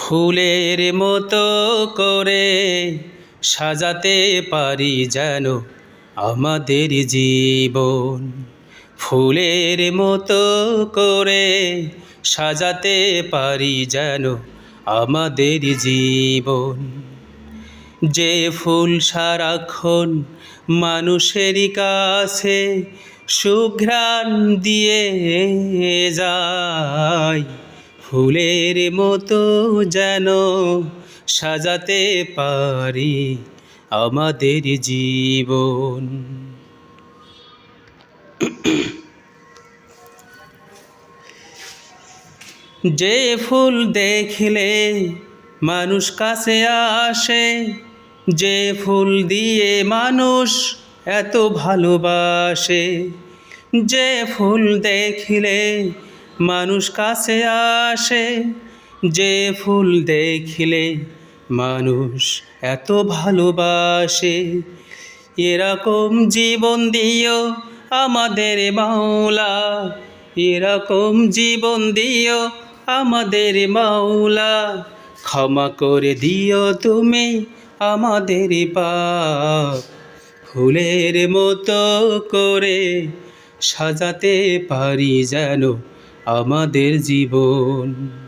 ফুলের মতো করে সাজাতে পারি যেন আমাদের জীবন। ফুলের মতো করে সাজাতে পারি যেন আমাদের জীবন। যে ফুল সারাক্ষণ মানুষেরই কাছে সুঘ্রাণ দিয়ে যায় ফুলের মতো যেন সাজাতে পারি আমাদের জীবন। যে ফুল দেখলে মানুষ কাছে আসে, যে ফুল দিয়ে মানুষ এত ভালোবাসে, যে ফুল দেখলে মানুষ কাছে আসে, যে ফুল দেখলে মানুষ এত ভালোবাসে। এরকম জীবন দিও আমাদের মাওলা, এরকম জীবন দিও আমাদের মাওলা। ক্ষমা করে দিও তুমি আমাদের পাপ, ফুলের মতো করে সাজাতে পারি যেন আমাদের জীবন।